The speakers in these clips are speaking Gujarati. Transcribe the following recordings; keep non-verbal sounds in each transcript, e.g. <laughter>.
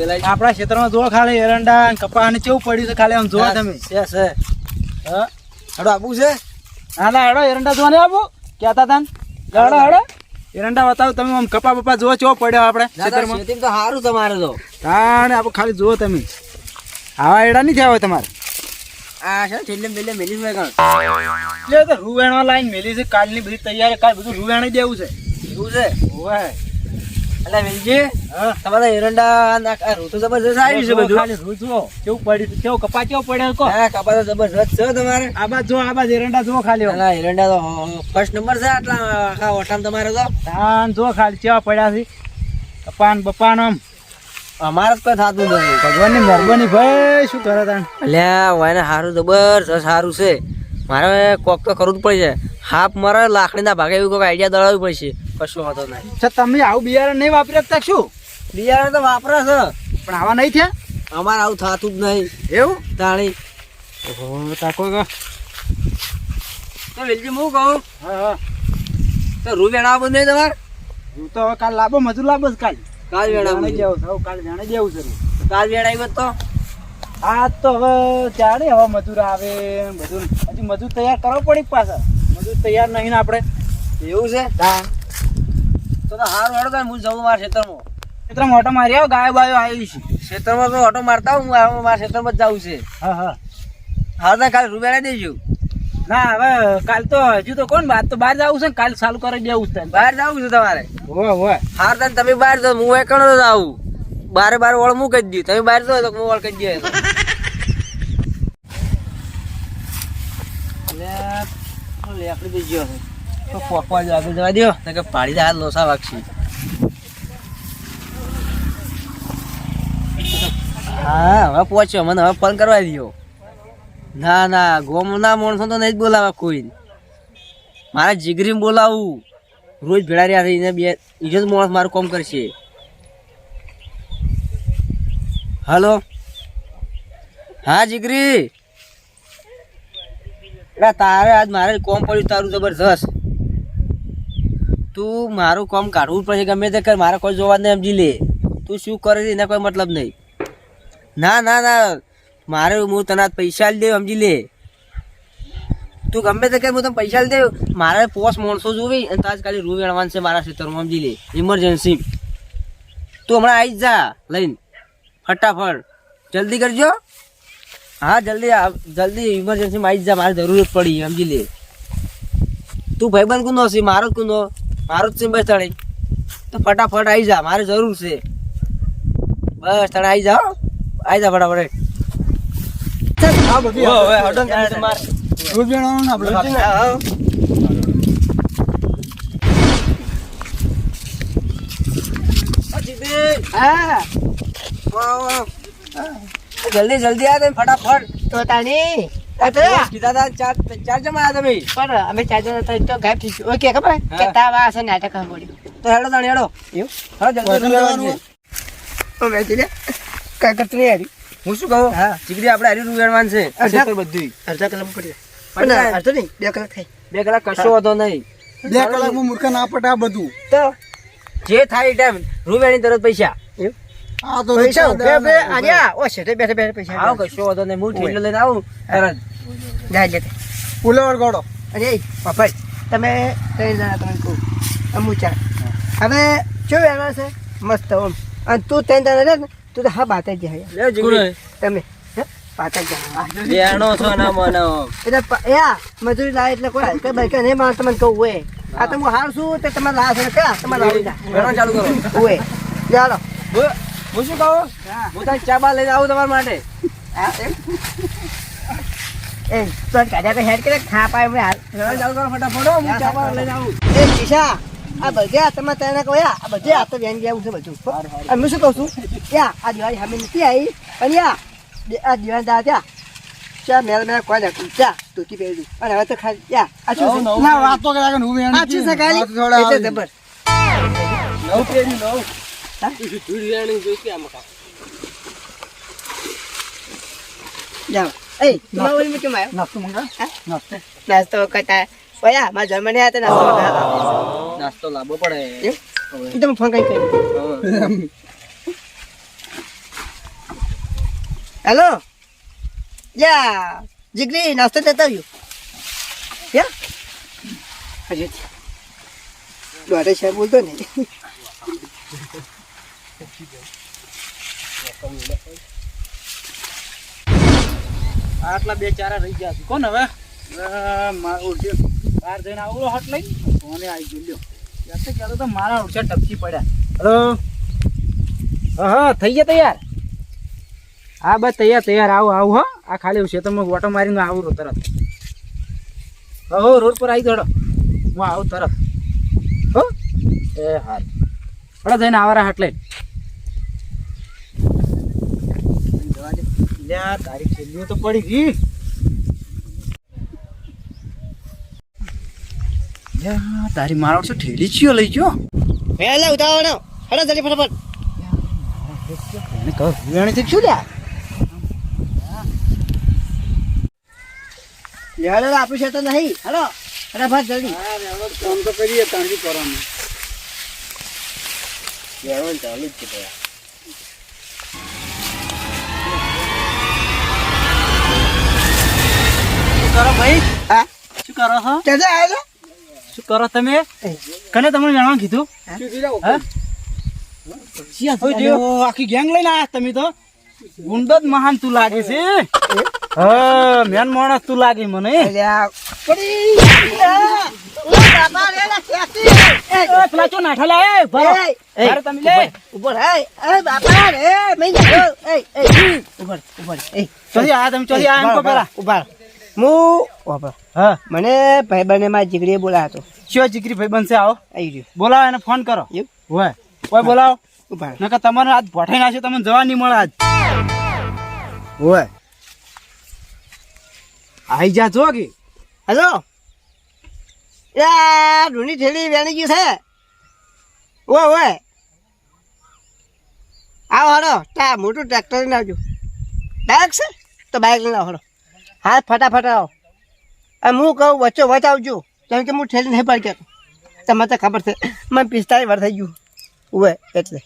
વેલાઈ આપણા ક્ષેત્રમાં જો ખાલી એરંડા કપા અને કેવું પડ્યું છે ખાલી આમ જોવો તમે. છે છે હડો આપવું છે. ના ના હડો એરંડા જોવા નહીં આપો. કહેતા તા હડો હડો. એરંડા બતાવો તમે આમ કપા બપા જોવો ચો પડ્યો આપણે ક્ષેત્રમાં? તો સારું તમારે તો. તાણે આપણે ખાલી જુઓ તમે. આવા એડા નહીં થયા હોય તમારે. આ છે છેલ્લે બેલ્લે મેલી છે કાં એટલે તો લાઈન મેલી છે કાલની બધી તૈયારી કાલ બધું રૂવેણ દેવું છે. શું છે? ઓય એટલે વેલજી હા? તમારા એરંડા ના ઋતુ જબરજસ્ત આવી છે બધું. ખાલી રૂ કેવું પડ્યું કેવું કપા કેવો પડ્યો કો હા કપા તો જબરજસ્ત છે તમારે. આ જો આ એરંડા જુઓ ખાલી. ના એરંડા તો ફર્સ્ટ નંબર છે આટલા આખા ઓઠામ તમારે તો. તાન જો ખાલી કેવા પડ્યા છે. કપાન બપાન આમ. અમારે તો કોઈ થતું નથી. ભગવાનની મહેરબાની ભાઈ શું કરે તાન? અલ્યા વાયને સારું જબરજસ્ત સારું છે. મારે કોક તો કરવું જ પડશે. હાફ મારે લાકડીના ભાગે એવું કોઈ આઈડિયા દળાવવું પડશે. કશું વાંધો નહીં. અચ્છા તમે આવું બિયારણ નહીં વાપરી શકતા શું? બિયારણ તો વાપરા છે. પણ આવા નહીં થયા? અમારે આવું થતું જ નહીં. એવું? તાણી. ઓહો તાકો તો વેલજી હું કહું? હા હા. તો રૂ વેણા બંધ નહીં તમારે? હું તો હવે કાલ લાભો મજૂર લાભો જ કાલ કાલ વેણા. જેવું છે, કાલ જાણે જેવું છે કાલ વેણા તો? આ તો હવે ત્યારે હવે મજૂર આવે બધું હજી મજૂર તૈયાર કરવો પડી પાછા? મજૂર તૈયાર નહીં ને આપણે. એવું છે? હા. તો હારું હેડો તાર હું જવું મારા ખેતરમાં મિત્ર મોટો મારી આવો ગાયો બાયો આવી છે. ખેતરમાં તો ઓટો મારતા હું મારા ખેતરમાં જ જવું છે. હા હા. હાલ તો કાલે રૂબેડા દેજો ના હવે કાલ તો હજુ તો કોણ બાદ તો બહાર જવું છે ને કાલ ચાલુ કરી દેવું છે બહાર જવું છે તમારે. હોય હોય હાર તમે બહાર જાઓ હું એકણ જ આવું બારે બાર ઓળ હું કહી દઉં તમે બહાર જાઓ તો હું ઓળ કહી દઉં લેકડી બી ગયો તો પોકવા જ જવા દો કે પાડી દે લોસા વાગશી. હા, હવે પહોંચ્યો. મને હવે ફોન કરવા દો ના ના, ગોમના માણસો તો નહીં જ બોલાવા કોઈ. મારા જીગરી બોલાવું. રોજ ભેળા રહ્યા છે બે બીજો જ માણસ મારું કામ કરશે. હલો? હા, જીગરી? તારે આજ મારે કોમ પડ્યું તારું જબરજસ્ત. તું મારું કામ કાઢવું પડશે ગમે તે કર, મારે કોઈ જોવા નહીં સમજી લે. તું શું કરે છે એના કોઈ મતલબ નહીં. ના ના ના, મારે હું તને પૈસા લઈ દે સમજી લે. તું ગમે તે કર, હું તને પૈસા દે મારે પોસ માણસો જોવી અને તાજ ખાલી રૂ વેણવાનું છે મારા ખેતરમાં સમજી લે. ઇમરજન્સી તું હમણાં આવી જ લઈને. ફટાફટ. જલ્દી કરજો. હા, જલ્દી જલ્દી ઇમરજન્સીમાં આવી જ મારે જરૂરત પડી સમજી લે. તું ભાઈબંધ કુનો છે? મારો કુનો? મારો જ છે બસ તળે તો ફટાફટ આવી જા મારે જરૂર છે. બસ તણે આવી જા આવી જા ફટાફટ. જલ્દી જલ્દી આ ફટાફટ. તો તાની હા. શું કહું? હા. ચીકડી આપણે હારી રૂ વેણવાનું છે. અડધા- ખેતર બધું અડધા કલાક પડી પણ અડધો નહીં બે કલાક થાય. બે કલાક કશો હતો નહીં. બે કલાકમાં મૂર્ખા ના પટા બધું. તો જે થાય ટાઈમ રૂ તરત પૈસા. આ તો પૈસા ઉભે ઉભે આર્યા ઓ શેઠે બેઠે બેઠે પૈસા આવો કશો હતો નહીં હું ઠેલો લઈને આવું તરત જાય લે પુલાવર ગોળો. અરે પપ્પા તમે ત્રણ જણા તમે કહું અમુ ચાર હવે શું વેણવા છે? મસ્ત ઓમ. અને તું ત્રણ જણા રહે ને તું તો હા બાતા જ જાય. તમે ના મજૂરી લાવે એટલે કોઈ કે ભાઈ કે નહીં મારે તમને કહું હોય આ તો હું હાર છું તમારે લાવે છે તમારે લાવી જા ચાલુ કરો. હોય ચાલો હું- શું કહું? હું. તને ચા બા લઈને આવું તમારા માટે. એ તો કાઢ્યા તો હેડ કરે ખા પાય એમને હાલ ચાલુ કરો ફટાફટ હો, હું ચા લઈને આવું. એ કિશા આ બધે તમે તેને કહોયા આ બધે આ તો વેન ગયા છે બધું. અને શું કહું છું? યા આ દિવાળી સામે નથી આવી પણ યા આ દિવાળી દા ત્યાં ચા મેળ મેળ કોઈ નાખ્યું ચા તૂટી પહેર્યું અને હવે તો ખાલી યા આ શું ના વાતો કર્યા કે હું આ શું છે ખાલી? એટલે જબર. નવ પેરી નવ. નાસ્તો મંગા હા? નાસ્તો. નાસ્તો કરતા. ઓયા મારા જન્મ નહીં નાસ્તો નાસ્તો લાવવો પડે. તમે ફોન કઈ કર્યો હા. હેલો? યા જીગરી નાસ્તો દેતા આવ્યો. યા? હજી. દોડે છે બોલતો ને આટલા બે ચારા રહી ગયા છે. કોણ હવે? બહાર જઈને આવડો હાટ લઈ ફોને આવી ગયો? યાર ક્યારે તો તો મારા ઉઠ્યા ટપકી પડ્યા. હલો? હા હા થઈ ગયા તૈયાર? હા બસ તૈયાર તૈયાર. આવું આવું હા. આ ખાલી ખેતરમાં ઓટો મારીને આવું તરત. હો રોડ પર આવી દોડો હું આવું તરત. હો? એ હાર. હળો જઈને આવારા હાટ લઈ લ્યા તારી છેલ્લીઓ તો પડી ગઈ. તારી મારો શું ઠેલી ચિયો લઈ ગયો. હેલે ઉતાવળ હેડો જલ્દી ફટાફટ. એને કહું વેણીથી શું લ્યા? લેડો આપણું છે તો નહીં હેલો ફટાફટ જલ્દી. કામ તો કરીએ તાંજી કરવાનું? ચાલુ જ છે કરો ભાઈ? હા? શું કરો છો? કેજે આવેલો શું કરો તમે. કને તમને જાણવા કીધું? આખી ગેંગ લઈને આયા તમે તો. ગુંડો જ મહાન તું લાગે છે. હા મેન માણસ તું લાગે મને. પેલા ચો નાઠા ભરો. તમે લે. એ બાપા રે મેં ચોથી આ તમે ચોથી આ એમ પેલા. ઊભા હું ઊભા હા. મને ભાઈબંધે મારી જીગરીએ બોલાયો હતો. શું જીગરી ભાઈ બનશે આવો? આવી રહ્યો બોલાવો એને ફોન કરો. એવું? હોય. કોઈ બોલાવો. નકર તમારે આજ ભઠાઈ નાખ્યો તમને જવા નહીં મળે આજ. હોય. આઈ જા જો કે. હેલો? યા રૂની ઠેલી વેણી ગયું છે. ઓય ઓય આવો હડો તા મોટું ટ્રેક્ટર લઈને આવજો. બાઇક છે? તો બાઇક લઈને આવો હડો હા ફટાફટ આવો. હું કહું વચ્ચે વચ આવજો. કેમ કે હું ઠેલી નહીં પડી તમને તો ખબર છે મને પિસ્તાળીસ વાર થઈ ગયું. ઓય એટલે.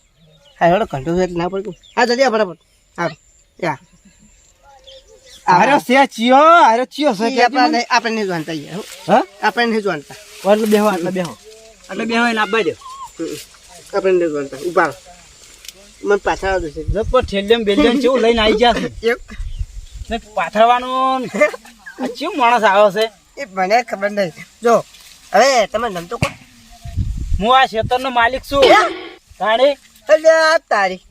હા હડો કંઠું એટલે ના પડ્યું હા જલ્દી ફટાફટ. હા યા. સે ચિયો અરે ચિયો છે કે આપણે આપણે નહીં જાણતા યાર હા. આપણે નહીં જાણતા એટલે બેહો એટલે બેહો. એટલે બેહો એને આપવા દો. આપણે નહીં જાણતા ઊભા. મને પાછળ જેવું લઈને આવી ગયા છે? <laughs> ને પાથરવાનું કેવું માણસ આવ્યો છે? એ મને ખબર નહીં. જો હવે તમે નમતો કોણ? હું આ ખેતરનો માલિક છું. તાણી અલ્યા તારી.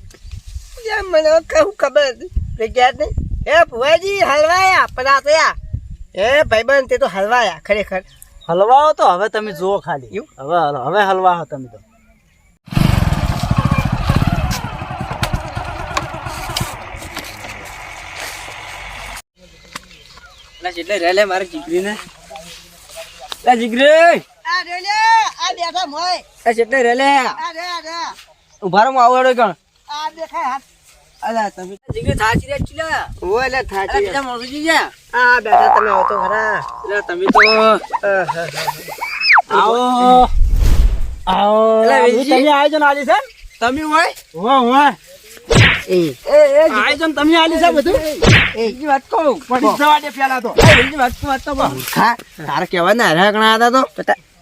યાર મને કહું ખબર? હતી તે ક્યાં નહીં. એ ભુવાજી હલવાયા પદાર્થયા એ ભાઈબંધ તે તો હલવાયા ખરેખર. હલવાઓ તો હવે તમે જુઓ ખાલી. એવું? હવે હલ- હવે હલવા તમે તો. એટલે જેટલે રહે લે મારી જીગરીને. લે જીગરી! આ રેલે આ બેઠા મોય એ જેટલે રહેલે. આ રે આ રે. ઉભારો હું આવું હેડો કણ. આ દેખાય હાથ. અલા તમે જીગરી થાચી રે ચીલા. ઓય લે થાચી બીજા માણસો જા. આ બેઠા તમે તો ખરા. એટલે તમે તો આવો. આવો એટલે. તમે આલી છે? તમે હોય? એ એ આયોજન તમે આલી છે બધું. બીજી વાત કહું. પડી જવા પેલા તો. બીજી વાત તો વાત તો બહુ. તારે કહેવાય ને હરા હતા તો.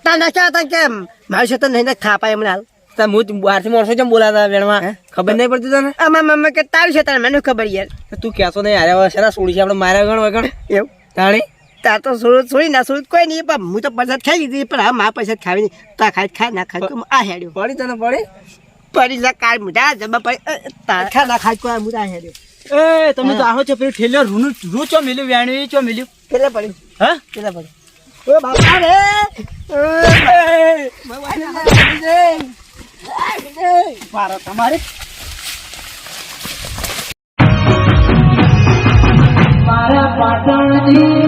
તા ના ક્યાં કેમ? મારું છે તો નહીં ને ખા પાય હમણાં તા હું બહારથી માણસો કેમ બોલાતા વેણમાં ખબર નહીં પડતી તને? મમ્મી કે તારું છે તારે મને ખબર યાર? તું કહેતો નહીં હારે છે ને છે? આપણે મારા ગણ વગણ એવું? તાણી? તાર તો સુરત છોડી ના સુરત કોઈ નહીં પણ હું તો પૈસા ખાઈ લીધી પણ હા મારા પૈસા ખાવી નહીં. તા ખાઈ ખા ના ખાઈ તો આ હેડ્યો. પડી તને પડી? જા જબા ના કોઈ એ તમે તો આવો છો પેલું રૂનું રૂ ચો મિલ્યું વેણી ચો મિલ્યું? કેટલે પડી. હા? કેટલે પડી. ઓ બાપા રે. મારો તમારે. મારા પાટણની